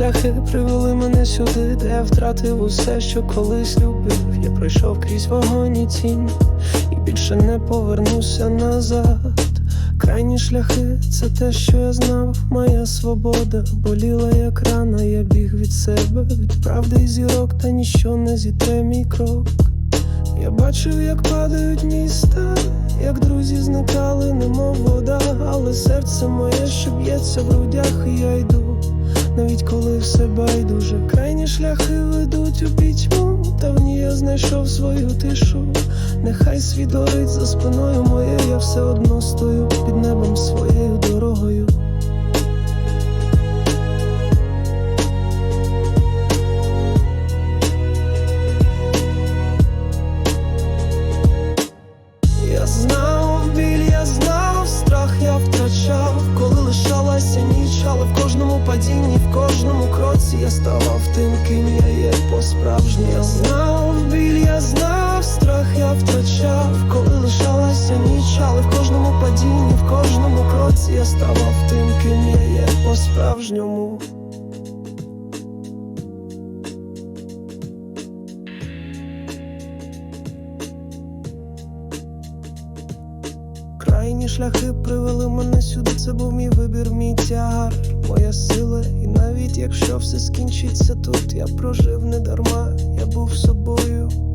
шляхи привели мене сюди, де я втратив усе, що колись любив. Я пройшов крізь вогонь і тінь, і більше не повернуся назад. Крайні шляхи це те, що я знав, моя свобода боліла, як рана, я біг від себе, від правди і зірок, та ніщо не зітре мій крок. Я бачив, як падають міста, як друзі зникали, немов вода, але серце моє ще б'ється в грудях, і я йду, навіть коли все байдуже. Крайні шляхи ведуть у пітьму, та в ній я знайшов свою тишу. Нехай світ горить за спиною моєю, я все одно стою під небом своєю дорогою. Я знав але в кожному падінні, в кожному кроці я ставав тим, ким я є по-справжньому. Я знав біль, я знав, страх я втрачав, коли лишалася ніч, але в кожному падінні, в кожному кроці я ставав тим, ким я є по-справжньому. Крайні шляхи привели мене сюди, це був мій вибір, мій тягар, моя сила, і навіть якщо все скінчиться тут, я прожив не дарма, я був собою.